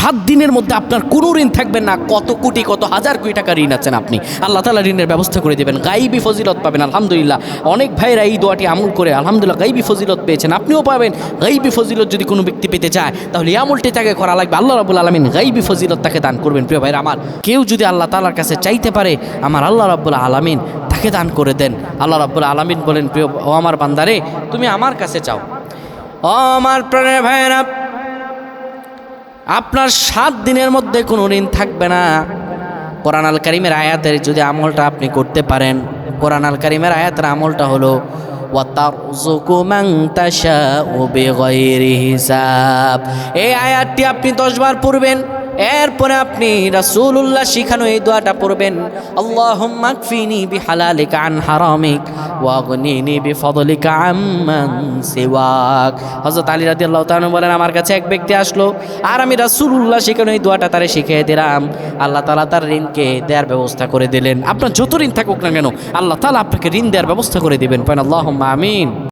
সাত দিনের মধ্যে আপনার কোনো ঋণ থাকবে না। কত কোটি, কত হাজার কোটি টাকা ঋণ আছেন আপনি। আল্লাহ তালা ঋণের ব্যবস্থা করে দেবেন। গাইবি ফজিলত পাবেন, আলহামদুলিল্লাহ। অনেক ভাইরা এই দোয়াটি আমল করে, আলহামদুলিল্লাহ, গাইবি ফজিলত পেয়েছেন। আপনিও পাবেন। গাইবি ফজিলত যদি কোনো ব্যক্তি পেতে চায়, তাহলে আমলটি তাকে করা লাগবে। আল্লাহ রাবুল আলমিন গাইবি ফজিলত তাকে দান করবেন। প্রিয় ভাইরা আমার কেউ যদি আল্লাহ তালার কাছে চাইতে পারে, আমার আল্লাহ রাবুল আলমিন তাকে দান করে দেন। আল্লাহ রাবুল আলমিন বলেন, প্রিয়, ও আমার বান্দারে, তুমি আমার কাছে চাও। ও আমার প্রাণের ভাইয়েরা আপনার সাত দিনের মধ্যে কোনো ঋণ থাকবে না। কোরআন আল কারিমের আয়াতের যদি আমলটা আপনি করতে পারেন, কোরআন আল কারিমের আয়াতের আমলটা হলো এই আয়াতটি আপনি দশবার পড়বেন এরপরে আপনি রাসূলুল্লাহ শিখানো এই দোয়াটা পড়বেন, আল্লাহুম্মা কফিনি বিহালালিকা আন হারামিক ওয়াগনিনি বিফদলিকা আম্মান সিওয়াক। হযরত আলী রাদিয়াল্লাহু তাআলা বলেন, আমার কাছে এক ব্যক্তি আসলো, আর আমি রাসূলুল্লাহ শিখানো এই দোয়াটা তারে শিখিয়ে দিলাম। আল্লাহ তাআলা তার ঋণকে দেওয়ার ব্যবস্থা করে দিলেন। আপনার যত ঋণ থাকুক না কেন, আল্লাহ তাআলা আপনাকে ঋণ দেওয়ার ব্যবস্থা করে দিবেন। পান আল্লাহুম্মা আমিন।